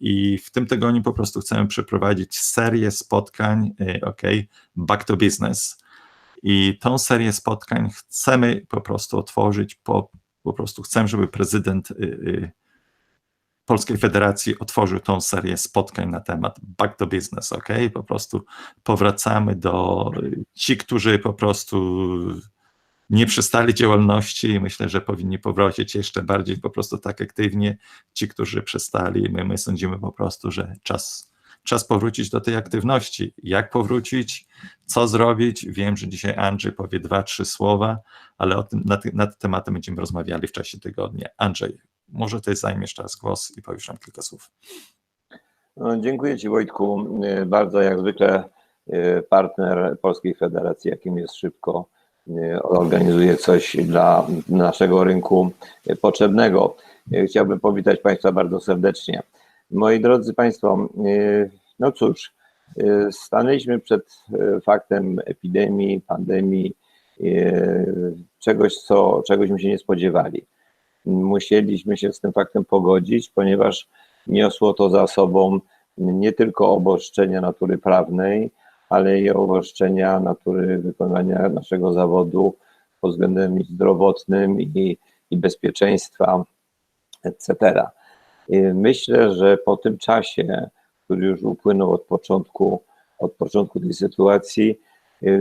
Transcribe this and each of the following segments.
I w tym tygodniu po prostu chcemy przeprowadzić serię spotkań, OK, back to business. I tą serię spotkań chcemy po prostu otworzyć, po, po prostu chcemy, żeby prezydent Polskiej Federacji otworzył tą serię spotkań na temat back to business, ok? Po prostu powracamy do ci, którzy po prostu nie przestali działalności i myślę, że powinni powrócić jeszcze bardziej po prostu tak aktywnie. Ci, którzy przestali, my, my sądzimy po prostu, że czas, czas powrócić do tej aktywności. Jak powrócić, co zrobić? Wiem, że dzisiaj Andrzej powie dwa, trzy słowa, ale o tym, nad, nad tematem będziemy rozmawiali w czasie tygodnia. Andrzej, może ty zajmiesz teraz głos i powiesz nam kilka słów. No, dziękuję Ci Wojtku. Bardzo jak zwykle e, partner Polskiej Federacji, jakim jest szybko, organizuje coś dla naszego rynku potrzebnego. Chciałbym powitać Państwa bardzo serdecznie. Moi drodzy Państwo, no cóż, stanęliśmy przed faktem epidemii, pandemii, czegoś, co, czegośmy się nie spodziewali musieliśmy się z tym faktem pogodzić, ponieważ niosło to za sobą nie tylko obostrzenia natury prawnej, ale i obostrzenia natury wykonania naszego zawodu pod względem zdrowotnym i, i bezpieczeństwa, etc. Myślę, że po tym czasie, który już upłynął od początku, od początku tej sytuacji,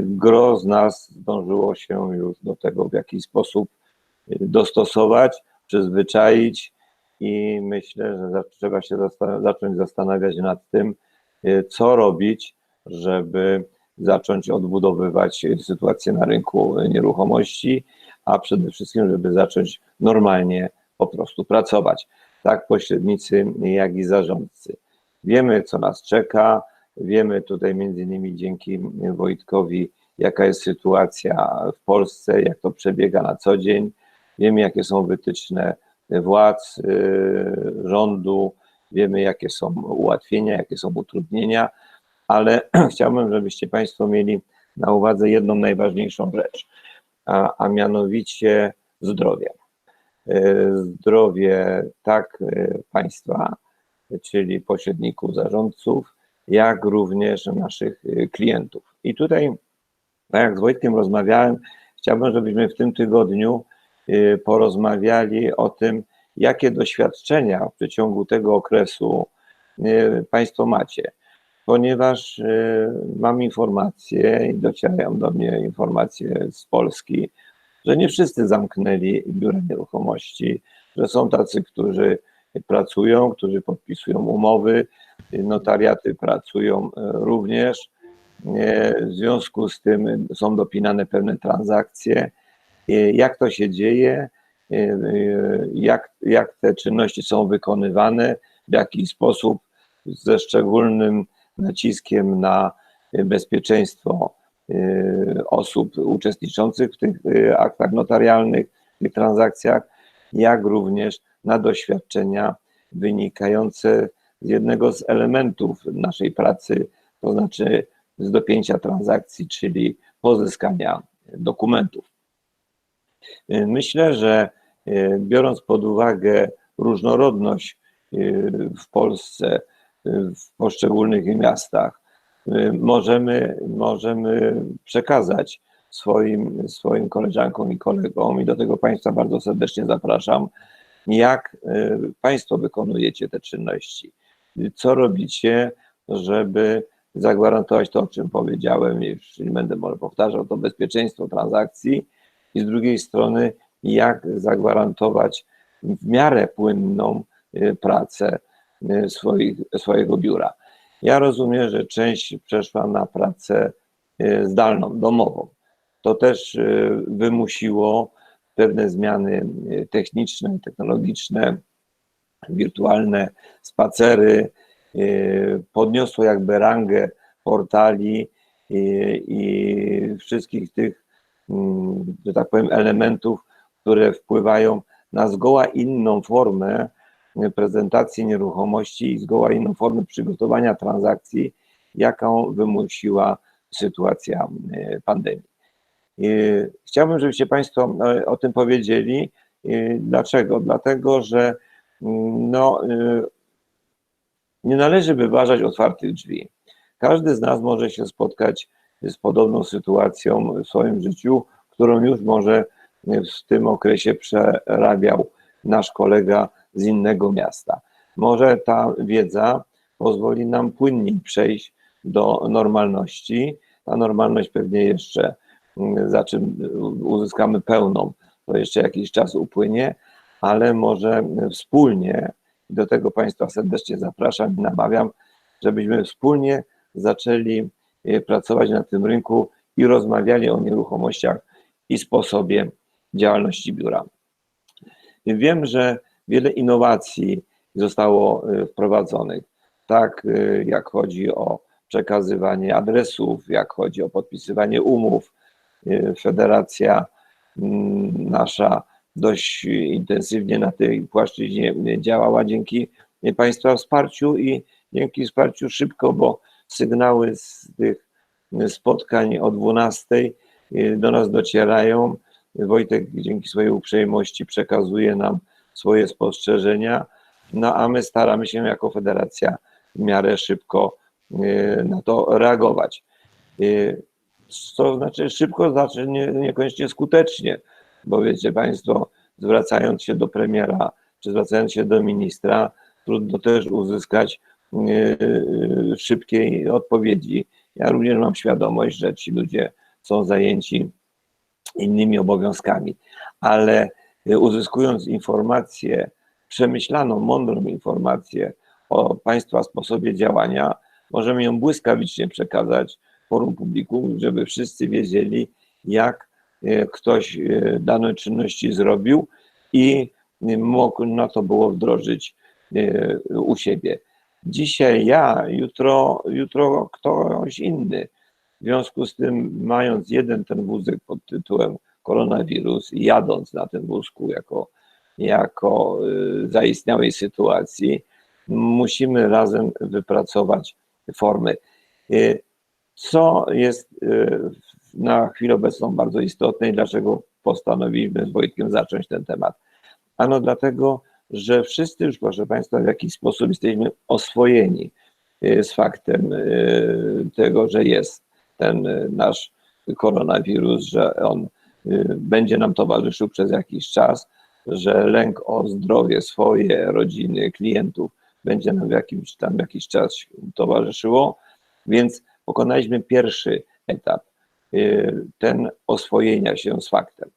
gro z nas zdążyło się już do tego w jakiś sposób dostosować, przyzwyczaić i myślę, że trzeba się zacząć zastanawiać nad tym, y, co robić, żeby zacząć odbudowywać sytuację na rynku nieruchomości, a przede wszystkim, żeby zacząć normalnie po prostu pracować. Tak pośrednicy, jak i zarządcy. Wiemy, co nas czeka, wiemy tutaj między innymi dzięki Wojtkowi, jaka jest sytuacja w Polsce, jak to przebiega na co dzień wiemy jakie są wytyczne władz, y, rządu, wiemy jakie są ułatwienia, jakie są utrudnienia, ale chciałbym, żebyście Państwo mieli na uwadze jedną najważniejszą rzecz, a, a mianowicie zdrowie. Y, zdrowie tak y, państwa, czyli pośredników, zarządców, jak również naszych klientów. I tutaj, tak jak z Wojtkiem rozmawiałem, chciałbym, żebyśmy w tym tygodniu porozmawiali o tym, jakie doświadczenia w przeciągu tego okresu Państwo macie. Ponieważ y, mam informacje i docierają do mnie informacje z Polski, że nie wszyscy zamknęli biura nieruchomości, że są tacy, którzy pracują, którzy podpisują umowy, notariaty pracują również. W związku z tym są dopinane pewne transakcje. Jak to się dzieje, jak, jak te czynności są wykonywane, w jaki sposób, ze szczególnym naciskiem na bezpieczeństwo e, osób uczestniczących w tych aktach notarialnych, w tych transakcjach, jak również na doświadczenia wynikające z jednego z elementów naszej pracy, to znaczy z dopięcia transakcji, czyli pozyskania dokumentów. Myślę, że biorąc pod uwagę różnorodność w Polsce, w poszczególnych miastach, możemy, możemy przekazać swoim, swoim koleżankom i kolegom, i do tego Państwa bardzo serdecznie zapraszam, jak Państwo wykonujecie te czynności. Co robicie, żeby zagwarantować to, o czym powiedziałem, już nie będę może powtarzał, to bezpieczeństwo transakcji, i z drugiej strony, jak zagwarantować w miarę płynną y, pracę y, swoich, swojego biura. Ja rozumiem, że część przeszła na pracę y, zdalną, domową. To też wymusiło pewne zmiany techniczne, technologiczne, wirtualne spacery, podniosło jakby rangę portali i, i wszystkich tych Mm, że tak powiem, elementów, które wpływają na zgoła inną formę prezentacji nieruchomości i zgoła inną formę przygotowania transakcji, jaką wymusiła sytuacja e, pandemii. Chciałbym, żebyście Państwo e, o tym powiedzieli. Dlaczego? Dlatego, że no, Nie należy wyważać otwartych drzwi. Każdy z nas może się spotkać z podobną sytuacją w swoim życiu, którą już może w tym okresie przerabiał nasz kolega z innego miasta. Może ta wiedza pozwoli nam płynniej przejść do normalności. Ta normalność pewnie jeszcze, mm, za czym uzyskamy pełną, to jeszcze jakiś czas upłynie, ale może wspólnie, do tego Państwa serdecznie zapraszam i namawiam, żebyśmy wspólnie zaczęli e, pracować na tym rynku i rozmawiali o nieruchomościach i sposobie działalności biura. Wiem, że wiele innowacji zostało e, wprowadzonych, tak e, jak chodzi o przekazywanie adresów, jak chodzi o podpisywanie umów. E, Federacja mm, nasza dość intensywnie na tej płaszczyźnie działała dzięki Państwa wsparciu i dzięki wsparciu szybko, bo sygnały z tych spotkań o 12 do nas docierają. Wojtek dzięki swojej uprzejmości przekazuje nam swoje spostrzeżenia, no a my staramy się jako federacja w miarę szybko y, na to reagować. Y, To znaczy szybko, znaczy nie, niekoniecznie skutecznie, bo wiecie Państwo, zwracając się do premiera, czy zwracając się do ministra, trudno też uzyskać y, szybkiej odpowiedzi. Ja również mam świadomość, że ci ludzie są zajęci innymi obowiązkami, ale uzyskując informację, przemyślaną, mądrą informację o Państwa sposobie działania, możemy ją błyskawicznie przekazać forum publikum, żeby wszyscy wiedzieli, jak y, ktoś y, dane czynności zrobił i mógł na to było wdrożyć u siebie. Dzisiaj ja, jutro, jutro ktoś inny. W związku z tym, mając jeden ten wózek pod tytułem koronawirus i jadąc na tym wózku jako, jako y, zaistniałej sytuacji, musimy razem wypracować formy. Y, Co jest y, na chwilę obecną bardzo istotne i dlaczego postanowiliśmy z Wojtkiem zacząć ten temat? Ano dlatego, że wszyscy już, proszę Państwa, w jakiś sposób jesteśmy oswojeni z faktem tego, że jest ten nasz koronawirus, że on będzie nam towarzyszył przez jakiś czas, że lęk o zdrowie swoje, rodziny, klientów będzie nam w jakimś tam jakiś czas towarzyszyło, więc pokonaliśmy pierwszy etap, ten oswojenia się z faktem.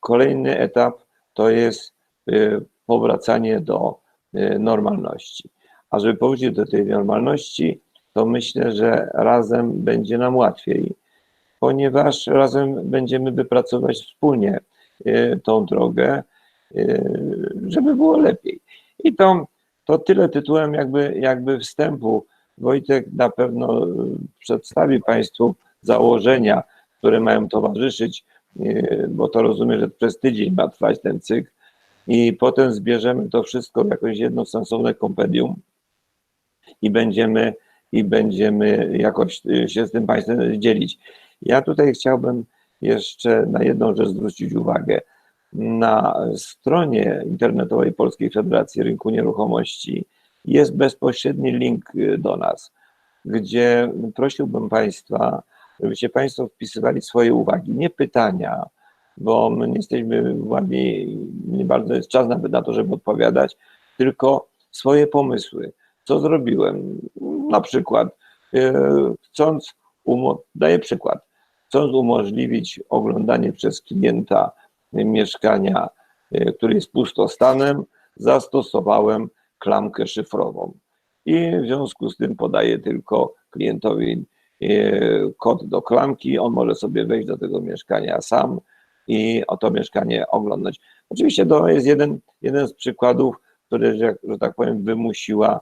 Kolejny etap to jest powracanie do normalności. A żeby powrócić do tej normalności, to myślę, że razem będzie nam łatwiej, ponieważ razem będziemy wypracować wspólnie y, tą drogę, y, żeby było lepiej. I to, to tyle tytułem jakby, jakby wstępu. Wojtek na pewno przedstawi Państwu założenia, które mają towarzyszyć, y, bo to rozumiem, że przez tydzień ma trwać ten cykl i potem zbierzemy to wszystko w jakieś jedno sensowne kompendium i będziemy i będziemy jakoś y, się z tym Państwem dzielić. Ja tutaj chciałbym jeszcze na jedną rzecz zwrócić uwagę. Na stronie internetowej Polskiej Federacji Rynku Nieruchomości jest bezpośredni link do nas, gdzie prosiłbym Państwa, żebyście Państwo wpisywali swoje uwagi, nie pytania, bo my nie jesteśmy władni, nie bardzo jest czas nawet na to, żeby odpowiadać, tylko swoje pomysły. Co zrobiłem? Na przykład, e, chcąc, daję przykład, chcąc umożliwić oglądanie przez klienta mieszkania, e, który jest pustostanem, zastosowałem klamkę szyfrową. I w związku z tym podaję tylko klientowi e, kod do klamki, on może sobie wejść do tego mieszkania sam i o to mieszkanie oglądać. Oczywiście to jest jeden, jeden z przykładów, który, że, że tak powiem, wymusiła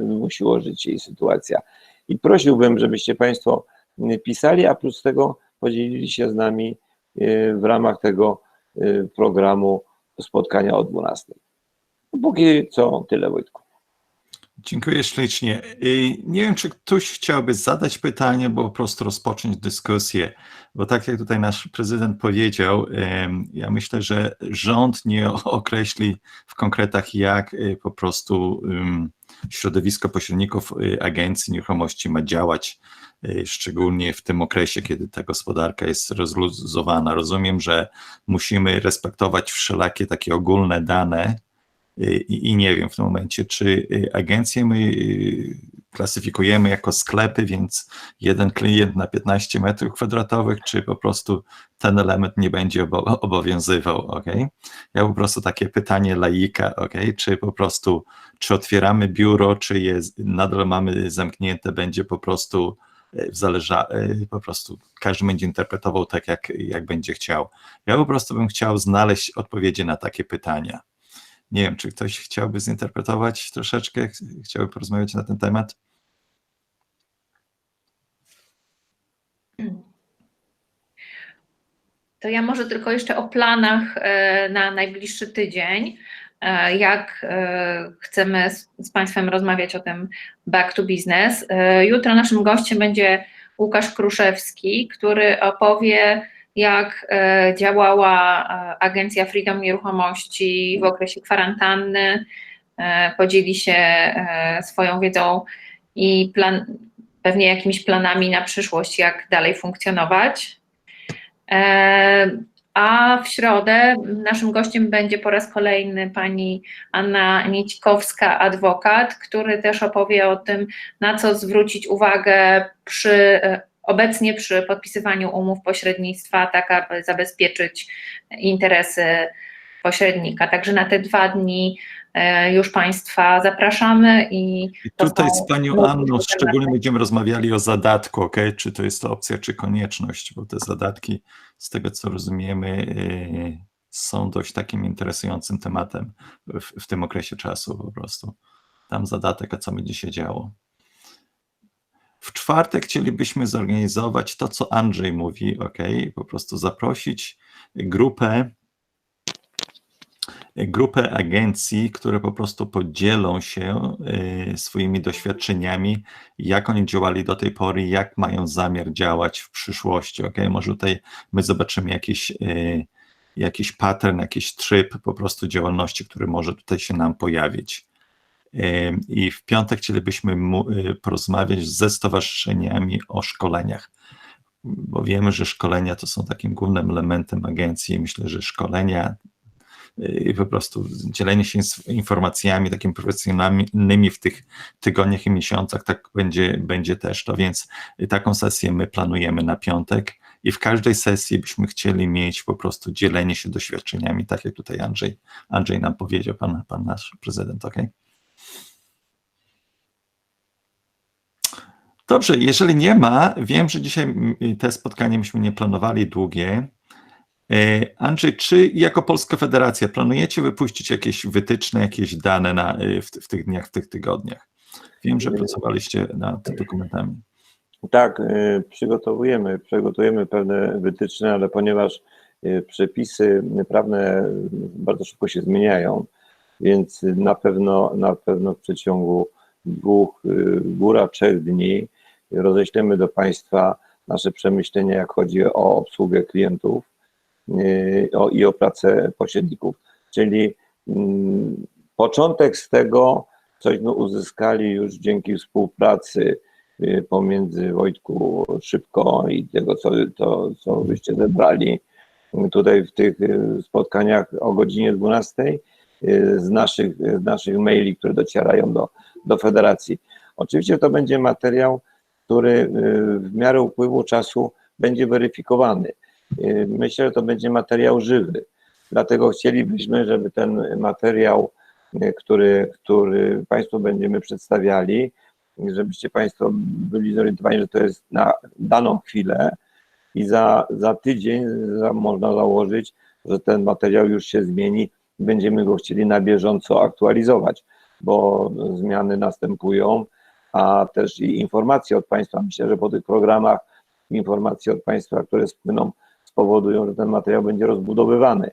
wymusiło życie i sytuacja. I prosiłbym, żebyście Państwo pisali, a plus tego podzielili się z nami e, w ramach tego e, programu spotkania o 12. Póki co tyle, Wojtku. Dziękuję ślicznie. Nie wiem, czy ktoś chciałby zadać pytanie, bo po prostu rozpocząć dyskusję. Bo tak jak tutaj nasz prezydent powiedział, ja myślę, że rząd nie określi w konkretach, jak y, po prostu środowisko pośredników y, agencji nieruchomości ma działać, y, szczególnie w tym okresie, kiedy ta gospodarka jest rozluzowana. Rozumiem, że musimy respektować wszelakie takie ogólne dane, i, I nie wiem w tym momencie, czy y, agencje my y, klasyfikujemy jako sklepy, więc jeden klient na 15 metrów kwadratowych, czy po prostu ten element nie będzie obo- obowiązywał, ok? Ja po prostu takie pytanie laika, ok? Czy po prostu, czy otwieramy biuro, czy nadal mamy zamknięte, będzie po prostu y, zależa, y, po prostu każdy będzie interpretował tak, jak, jak będzie chciał. Ja po prostu bym chciał znaleźć odpowiedzi na takie pytania. Nie wiem, czy ktoś chciałby zinterpretować troszeczkę, ch- chciałby porozmawiać na ten temat? To ja może tylko jeszcze o planach e, na najbliższy tydzień. e, Jak e, chcemy z Państwem rozmawiać o tym back to business. Jutro naszym gościem będzie Łukasz Kruszewski, który opowie, jak e, działała e, agencja Freedom Nieruchomości w okresie kwarantanny. E, Podzieli się swoją wiedzą i plan, pewnie jakimiś planami na przyszłość, jak dalej funkcjonować. A w środę naszym gościem będzie po raz kolejny pani Anna Nićkowska, adwokat, który też opowie o tym, na co zwrócić uwagę przy, obecnie przy podpisywaniu umów pośrednictwa, tak aby zabezpieczyć interesy pośrednika. Także na te dwa dni e, już Państwa zapraszamy i I tutaj z panią Anną szczególnie będziemy rozmawiali o zadatku, ok? Czy to jest to opcja, czy konieczność, bo te zadatki, z tego co rozumiemy, yy, są dość takim interesującym tematem w, w tym okresie czasu po prostu. Tam zadatek, a co będzie się działo. W czwartek chcielibyśmy zorganizować to, co Andrzej mówi, ok? Po prostu zaprosić grupę grupę agencji, które po prostu podzielą się y, swoimi doświadczeniami, jak oni działali do tej pory, jak mają zamiar działać w przyszłości. ok? Może tutaj my zobaczymy jakiś, y, jakiś pattern, jakiś tryb po prostu działalności, który może tutaj się nam pojawić. Y, I w piątek chcielibyśmy y, porozmawiać ze stowarzyszeniami o szkoleniach bo wiemy, że szkolenia to są takim głównym elementem agencji. Myślę, że szkolenia i po prostu dzielenie się informacjami takimi profesjonalnymi w tych tygodniach i miesiącach, tak będzie, będzie też to, więc taką sesję my planujemy na piątek i w każdej sesji byśmy chcieli mieć po prostu dzielenie się doświadczeniami, tak jak tutaj Andrzej, Andrzej nam powiedział, pan, pan nasz prezydent, ok? Dobrze, jeżeli nie ma, wiem, że dzisiaj te spotkania myśmy nie planowali długie, E, Andrzej, czy jako Polska Federacja planujecie wypuścić jakieś wytyczne, jakieś dane na, e, w, w tych dniach, w tych tygodniach? Wiem, że pracowaliście nad dokumentami. Tak, przygotowujemy, przygotujemy pewne wytyczne, ale ponieważ przepisy prawne bardzo szybko się zmieniają, więc na pewno, na pewno w przeciągu dwóch, góra trzech dni roześlemy do Państwa nasze przemyślenia, jak chodzi o obsługę klientów o, i o pracę pośredników. Czyli mm, początek z tego, cośmy uzyskali już dzięki współpracy y, pomiędzy Wojtku Szybko i tego, co, to, co wyście zebrali tutaj w tych y, spotkaniach o godzinie 12 y, z naszych, z naszych maili, które docierają do, do federacji. Oczywiście to będzie materiał, który y, w miarę upływu czasu będzie weryfikowany. Y, Myślę, że to będzie materiał żywy. Dlatego chcielibyśmy, żeby ten materiał, y, który, który Państwu będziemy przedstawiali, żebyście Państwo byli zorientowani, że to jest na daną chwilę i za, za tydzień za, można założyć, że ten materiał już się zmieni będziemy go chcieli na bieżąco aktualizować, bo zmiany następują, a też i informacje od Państwa. Myślę, że po tych programach informacje od Państwa, które spłyną, spowodują, że ten materiał będzie rozbudowywany.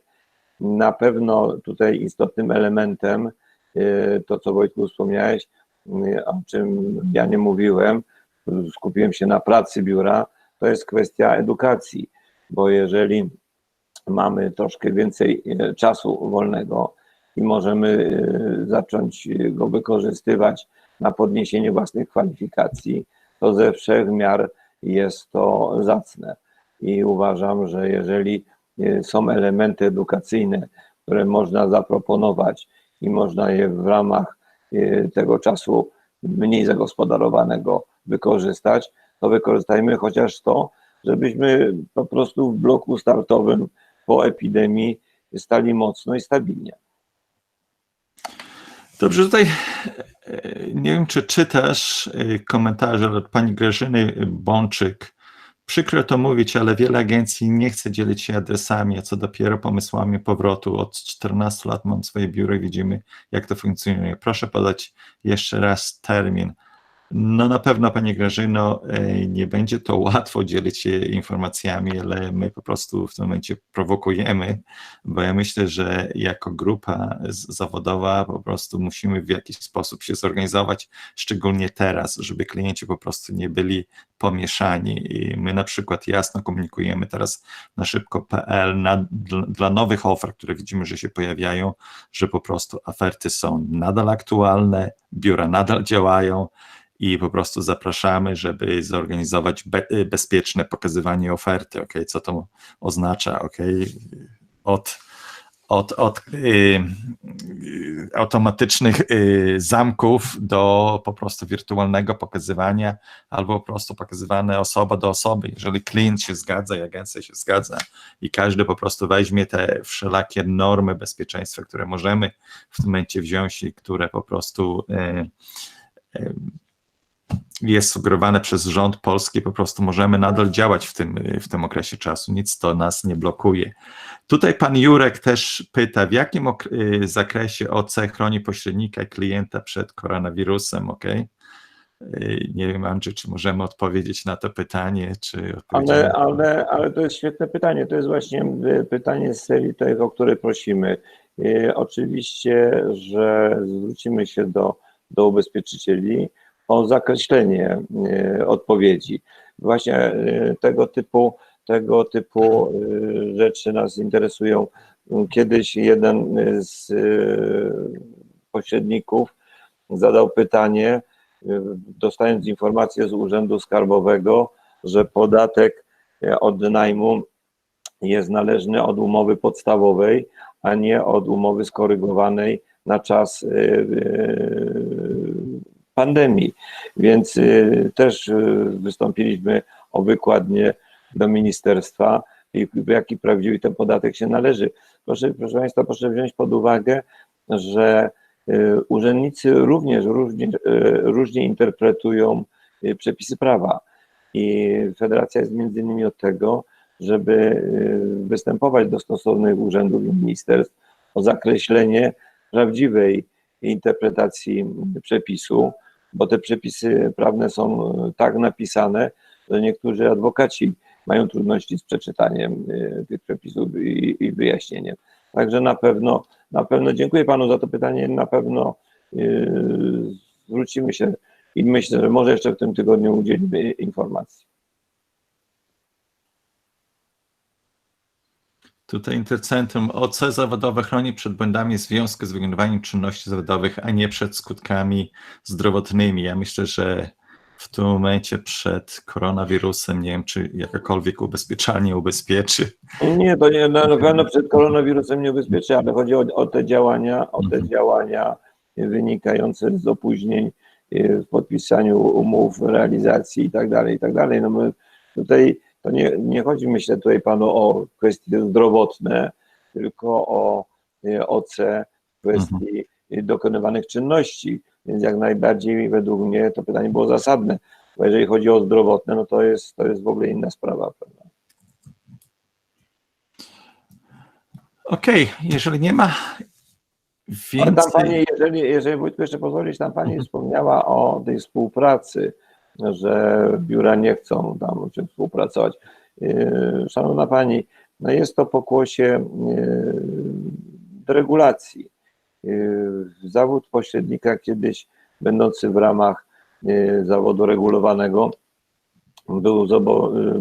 Na pewno tutaj istotnym elementem, y, to co Wojtku wspomniałeś, y, o czym ja nie mówiłem, skupiłem się na pracy biura, to jest kwestia edukacji, bo jeżeli mamy troszkę więcej e, czasu wolnego i możemy zacząć go wykorzystywać na podniesienie własnych kwalifikacji, to ze wszech miar jest to zacne. I uważam, że jeżeli e, są elementy edukacyjne, które można zaproponować i można je w ramach e, tego czasu mniej zagospodarowanego wykorzystać, to wykorzystajmy chociaż to, żebyśmy po prostu w bloku startowym po epidemii stali mocno i stabilnie. Dobrze, tutaj e, nie wiem, czy czytasz e, komentarze od pani Grażyny Bączyk. Przykro to mówić, ale wiele agencji nie chce dzielić się adresami, a co dopiero pomysłami powrotu. Od 14 lat mam swoje biuro i widzimy, jak to funkcjonuje. Proszę podać jeszcze raz termin. No na pewno, Pani Grażyno, e, nie będzie to łatwo dzielić się informacjami, ale my po prostu w tym momencie prowokujemy, bo ja myślę, że jako grupa zawodowa po prostu musimy w jakiś sposób się zorganizować, szczególnie teraz, żeby klienci po prostu nie byli pomieszani. I my na przykład jasno komunikujemy teraz na szybko.pl dla nowych ofert, które widzimy, że się pojawiają, że po prostu oferty są nadal aktualne, biura nadal działają i po prostu zapraszamy, żeby zorganizować be, y, bezpieczne pokazywanie oferty. ok? Co to oznacza? ok? Od, od, od y, y, automatycznych y, zamków do po prostu wirtualnego pokazywania albo po prostu pokazywane osoba do osoby. Jeżeli klient się zgadza i agencja się zgadza i każdy po prostu weźmie te wszelakie normy bezpieczeństwa, które możemy w tym momencie wziąć i które po prostu y, jest sugerowane przez rząd polski, po prostu możemy nadal działać w tym, w tym okresie czasu, nic to nas nie blokuje. Tutaj pan Jurek też pyta, w jakim y, zakresie OC chroni pośrednika i klienta przed koronawirusem, ok? Nie wiem, Andrzej, czy możemy odpowiedzieć na to pytanie, czy? Ale, ale, ale to jest świetne pytanie. To jest właśnie y, pytanie z serii tego, o które prosimy. Y, Oczywiście, że zwrócimy się do, do ubezpieczycieli o zakreślenie y, odpowiedzi. Właśnie y, tego typu, tego typu y, rzeczy nas interesują. Kiedyś jeden z pośredników zadał pytanie, dostając informację z Urzędu Skarbowego, że podatek e, od najmu jest należny od umowy podstawowej, a nie od umowy skorygowanej na czas pandemii. Więc y, też y, wystąpiliśmy o wykładnię do ministerstwa jaki prawdziwy ten podatek się należy. Proszę, proszę Państwa, proszę wziąć pod uwagę, że y, urzędnicy również różnie, różnie interpretują przepisy prawa. I federacja jest między innymi od tego, żeby występować do stosownych urzędów i ministerstw o zakreślenie prawdziwej interpretacji przepisu, bo te przepisy prawne są y, tak napisane, że niektórzy adwokaci mają trudności z przeczytaniem y, tych przepisów i, i wyjaśnieniem. Także na pewno, na pewno dziękuję panu za to pytanie. Na pewno y, zwrócimy się i myślę, że może jeszcze w tym tygodniu udzielimy informacji. Tutaj Intercentrum OC zawodowe chroni przed błędami w związku z wykonywaniem czynności zawodowych, a nie przed skutkami zdrowotnymi. Ja myślę, że w tym momencie przed koronawirusem, nie wiem, czy jakakolwiek ubezpieczalnie ubezpieczy. Nie, to nie, na pewno przed koronawirusem nie ubezpieczy, ale chodzi o, o te działania, o te Mhm. działania wynikające z opóźnień y, w podpisaniu umów, realizacji i tak dalej, i tak dalej. No my tutaj to nie, nie chodzi, myślę tutaj panu o kwestie zdrowotne, tylko o y, OC kwestii y, dokonywanych czynności, więc jak najbardziej według mnie to pytanie było zasadne, bo jeżeli chodzi o zdrowotne, no to jest, to jest w ogóle inna sprawa. Prawda? Okej, jeżeli nie ma Ale tam więcej... pani, jeżeli, jeżeli Wojtku jeszcze pozwolić, tam pani wspomniała o tej współpracy, że biura nie chcą tam współpracować. Yy, Szanowna pani, no jest to pokłosie yy, deregulacji. Yy, Zawód pośrednika kiedyś będący w ramach zawodu regulowanego, był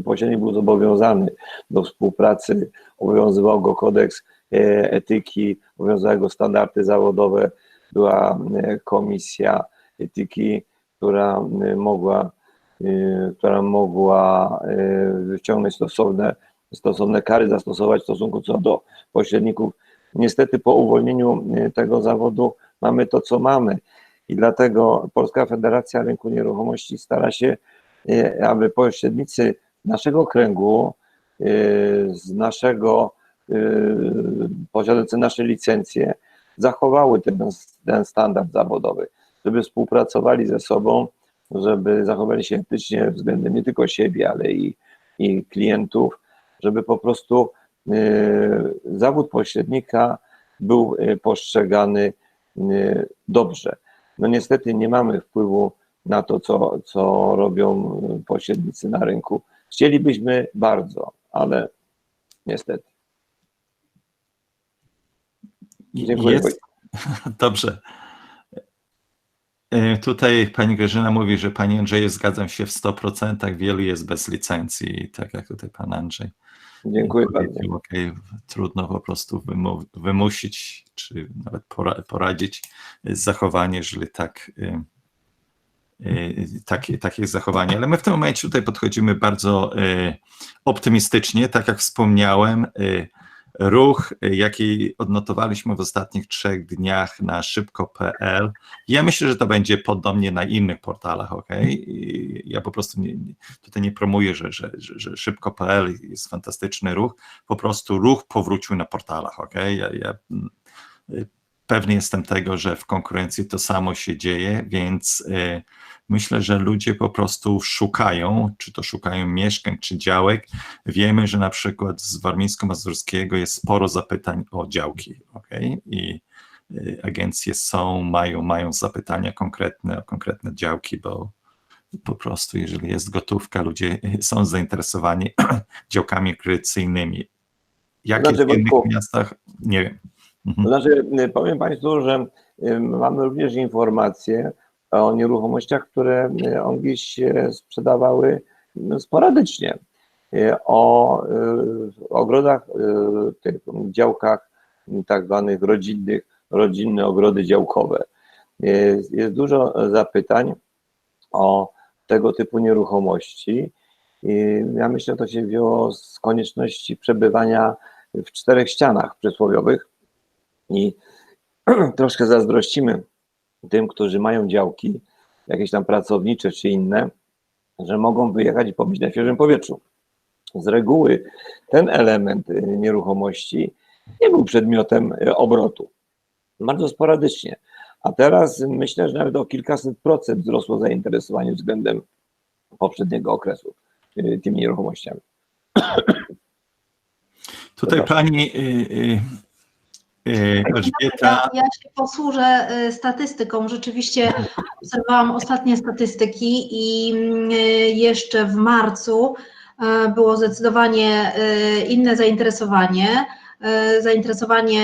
pośrednik był zobowiązany do współpracy, obowiązywał go kodeks etyki, obowiązywały go standardy zawodowe, była komisja etyki, która e, mogła, e, która mogła e, wyciągnąć stosowne, stosowne kary, zastosować w stosunku co do pośredników. Niestety po uwolnieniu tego zawodu mamy to, co mamy i dlatego Polska Federacja Rynku Nieruchomości stara się, aby pośrednicy naszego kręgu, z naszego, e, posiadający nasze licencje, zachowały ten, ten standard zawodowy, żeby współpracowali ze sobą, żeby zachowali się etycznie względem nie tylko siebie, ale i, i klientów, żeby po prostu e, zawód pośrednika był e, postrzegany e, dobrze. No niestety nie mamy wpływu na to, co, co robią pośrednicy na rynku. Chcielibyśmy bardzo, ale niestety. Dziękuję. Jest, dobrze. E, Tutaj pani Grażyna mówi, że pani Andrzeju zgadzam się w 100%, wielu jest bez licencji, tak jak tutaj pan Andrzej. Dziękuję bardzo. okej, trudno po prostu wymu- wymusić, czy nawet pora- poradzić zachowanie, jeżeli tak, y, y, takie, takie jest zachowanie. Ale my w tym momencie tutaj podchodzimy bardzo y, optymistycznie, tak jak wspomniałem. y, Ruch, jaki odnotowaliśmy w ostatnich trzech dniach na szybko.pl, ja myślę, że to będzie podobnie na innych portalach, ok? I Ja po prostu nie, tutaj nie promuję, że, że, że, że szybko.pl jest fantastyczny ruch, po prostu ruch powrócił na portalach, ok? Ja, ja pewny jestem tego, że w konkurencji to samo się dzieje, więc y, myślę, że ludzie po prostu szukają, czy to szukają mieszkań, czy działek. Wiemy, że na przykład z warmińsko-mazurskiego jest sporo zapytań o działki, ok? I y, agencje są, mają, mają zapytania konkretne o konkretne działki, bo po prostu jeżeli jest gotówka, ludzie są zainteresowani działkami kreacyjnymi. Jakie Znaczy, w innych miastach? Nie wiem. Mhm. znaczy, y, powiem Państwu, że y, mamy również informacje o nieruchomościach, które y, on gdzieś sprzedawały y, sporadycznie. O ogrodach, tych działkach tak zwanych rodzinnych, rodzinne ogrody działkowe. Jest, jest dużo zapytań o tego typu nieruchomości. I ja myślę, że to się wzięło z konieczności przebywania w czterech ścianach przysłowiowych i troszkę zazdrościmy tym, którzy mają działki, jakieś tam pracownicze czy inne, że mogą wyjechać i pobyć na świeżym powietrzu. Z reguły ten element y, nieruchomości nie był przedmiotem y, obrotu. Bardzo sporadycznie. A teraz myślę, że nawet o kilkaset procent wzrosło zainteresowanie względem poprzedniego okresu y, tymi nieruchomościami. Tutaj pani Elżbieta. Ja, ja się posłużę y, statystyką. Rzeczywiście obserwowałam ostatnie statystyki i y, jeszcze w marcu y, było zdecydowanie inne zainteresowanie. Zainteresowanie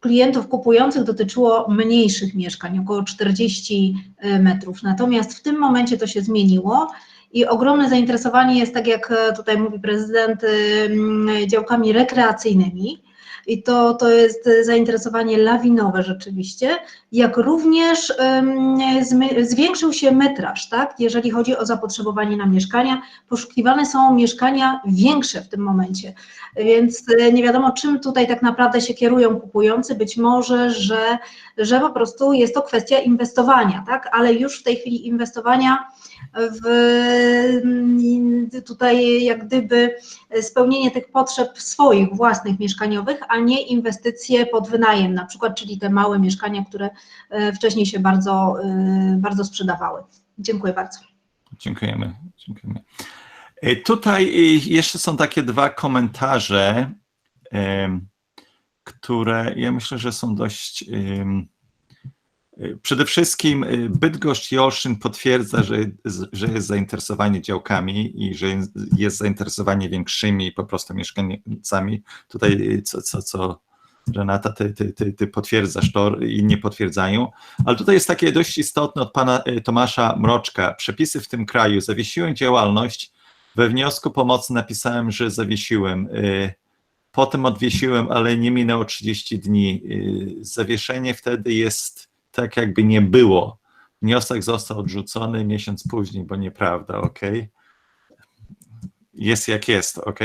klientów kupujących dotyczyło mniejszych mieszkań, około 40 metrów. Natomiast w tym momencie to się zmieniło i ogromne zainteresowanie jest, tak jak tutaj mówi prezydent, działkami rekreacyjnymi. I to, to jest zainteresowanie lawinowe rzeczywiście, jak również zwiększył się metraż, tak? jeżeli chodzi o zapotrzebowanie na mieszkania. Poszukiwane są mieszkania większe w tym momencie, więc y, nie wiadomo, czym tutaj tak naprawdę się kierują kupujący. Być może, że, że po prostu jest to kwestia inwestowania, tak? ale już w tej chwili inwestowania w mm, tutaj jak gdyby spełnienie tych potrzeb swoich własnych mieszkaniowych, a nie inwestycje pod wynajem, na przykład, czyli te małe mieszkania, które e, wcześniej się bardzo, e, bardzo sprzedawały. Dziękuję bardzo. Dziękujemy. dziękujemy. Y, Tutaj jeszcze są takie dwa komentarze, które ja myślę, że są dość. Przede wszystkim y, Bydgoszcz i Olsztyn potwierdza, że, że jest zainteresowanie działkami i że jest zainteresowanie większymi po prostu mieszkańcami. Tutaj y, co, co, co Renata, ty, ty, ty, ty potwierdzasz to, inni potwierdzają. Ale tutaj jest takie dość istotne od pana y, Tomasza Mroczka. Przepisy w tym kraju. Zawiesiłem działalność. We wniosku pomocy napisałem, że zawiesiłem. Potem odwiesiłem, ale nie minęło 30 dni. Zawieszenie wtedy jest tak, jakby nie było. Wniosek został odrzucony miesiąc później, bo nieprawda, ok? Jest jak jest, ok?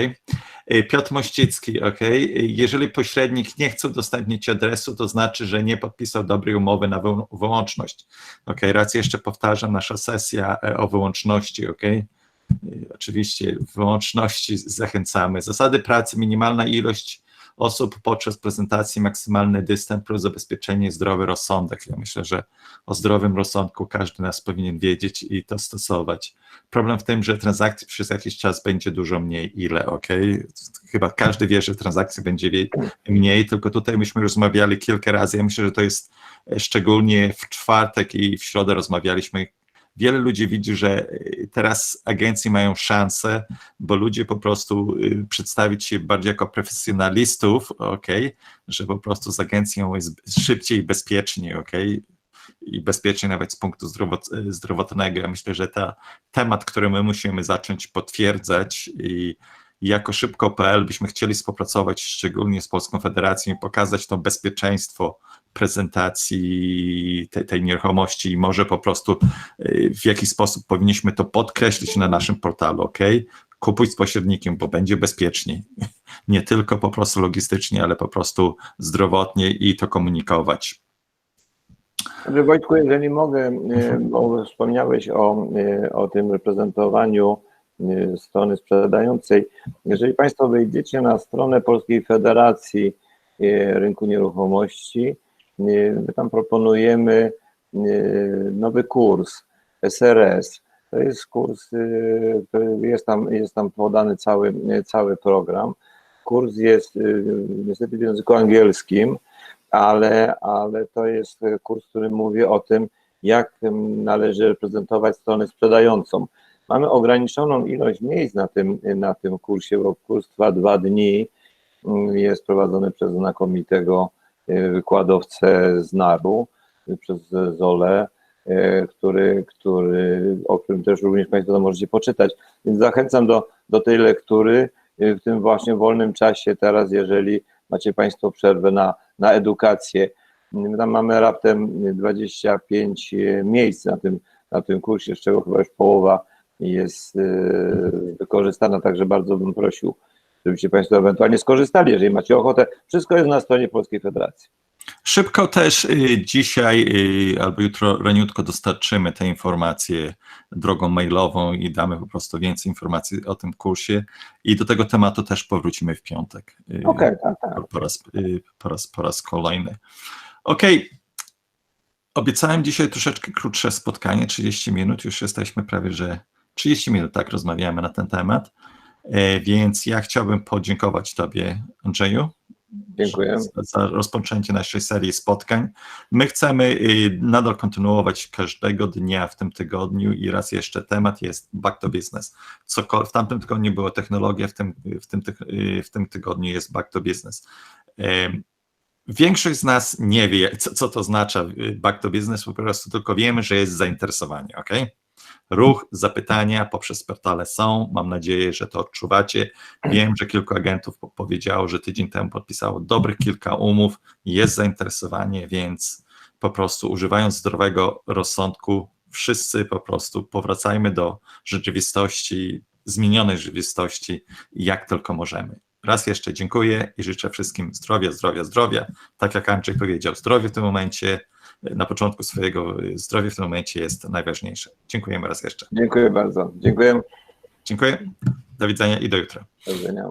Y, Piotr Mościcki, ok? Jeżeli pośrednik nie chce udostępnić adresu, to znaczy, że nie podpisał dobrej umowy na wył- wyłączność. Ok, raz jeszcze powtarzam, nasza sesja e, o wyłączności, ok? Y, Oczywiście wyłączności zachęcamy. Zasady pracy, minimalna ilość osób podczas prezentacji, maksymalny dystans plus zabezpieczenie zdrowy rozsądek. Ja myślę, że o zdrowym rozsądku każdy nas powinien wiedzieć i to stosować. Problem w tym, że transakcji przez jakiś czas będzie dużo mniej. Ile, ok? Chyba każdy wie, że transakcji będzie mniej, tylko tutaj myśmy rozmawiali kilka razy. Ja myślę, że to jest e, szczególnie w czwartek i w środę rozmawialiśmy. Wiele ludzi widzi, że y, teraz agencje mają szansę, bo ludzie po prostu y, przedstawić się bardziej jako profesjonalistów, ok, że po prostu z agencją jest szybciej i bezpieczniej, ok, i bezpiecznie nawet z punktu zdrowot, zdrowotnego. Ja myślę, że ta temat, który my musimy zacząć potwierdzać i jako szybko.pl byśmy chcieli współpracować szczególnie z Polską Federacją i pokazać to bezpieczeństwo prezentacji tej, tej nieruchomości i może po prostu y, w jakiś sposób powinniśmy to podkreślić na naszym portalu, ok? Kupuj z pośrednikiem, bo będzie bezpieczniej. Nie tylko po prostu logistycznie, ale po prostu zdrowotnie i to komunikować. Dobrze, Wojtku, jeżeli mogę, e, bo wspomniałeś o, e, o tym reprezentowaniu strony sprzedającej. Jeżeli Państwo wejdziecie na stronę Polskiej Federacji Rynku Nieruchomości, my tam proponujemy nowy kurs SRS. To jest kurs, e, jest tam, jest tam podany cały, cały program. Kurs jest e, niestety w języku angielskim, ale, ale to jest kurs, który mówi o tym, jak należy reprezentować stronę sprzedającą. Mamy ograniczoną ilość miejsc na tym, na tym kursie, bo kurs trwa dwa dni. Jest prowadzony przez znakomitego wykładowcę z NAR-u, przez Zole, e, który, który, o którym też również Państwo możecie poczytać. Więc zachęcam do, do tej lektury e, w tym właśnie wolnym czasie teraz, jeżeli macie Państwo przerwę na, na edukację. My Tam mamy raptem 25 miejsc na tym, na tym kursie, z czego chyba już połowa jest e, wykorzystana, także bardzo bym prosił, żebyście Państwo ewentualnie skorzystali, jeżeli macie ochotę. Wszystko jest na stronie Polskiej Federacji. Szybko też y, dzisiaj y, albo jutro raniutko dostarczymy te informacje drogą mailową i damy po prostu więcej informacji o tym kursie i do tego tematu też powrócimy w piątek. y, Okej, tak, tak. po, raz, po, raz, po raz kolejny. Okej. Obiecałem dzisiaj troszeczkę krótsze spotkanie, 30 minut, już jesteśmy prawie, że 30 minut tak rozmawiamy na ten temat, więc ja chciałbym podziękować Tobie, Andrzeju, Dziękuję. za, rozpoczęcie naszej serii spotkań. My chcemy y, nadal kontynuować każdego dnia w tym tygodniu i raz jeszcze temat jest back to business. Cokol- w tamtym tygodniu była technologia, w tym, w tym, y, w tym tygodniu jest back to business. Em, Większość z nas nie wie, co, co to oznacza y, back to business, po prostu tylko wiemy, że jest zainteresowanie, ok? Ruch, zapytania poprzez portale są. Mam nadzieję, że to odczuwacie. Wiem, że kilku agentów po- powiedziało, że tydzień temu podpisało dobrych kilka umów, jest zainteresowanie, więc po prostu używając zdrowego rozsądku, wszyscy po prostu powracajmy do rzeczywistości, zmienionej rzeczywistości, jak tylko możemy. Raz jeszcze dziękuję i życzę wszystkim zdrowia, zdrowia, zdrowia. Tak jak Andrzej powiedział, zdrowie w tym momencie, na początku swojego zdrowie w tym momencie jest najważniejsze. Dziękujemy raz jeszcze. Dziękuję bardzo. Dziękuję. Dziękuję. Do widzenia i do jutra. Do widzenia.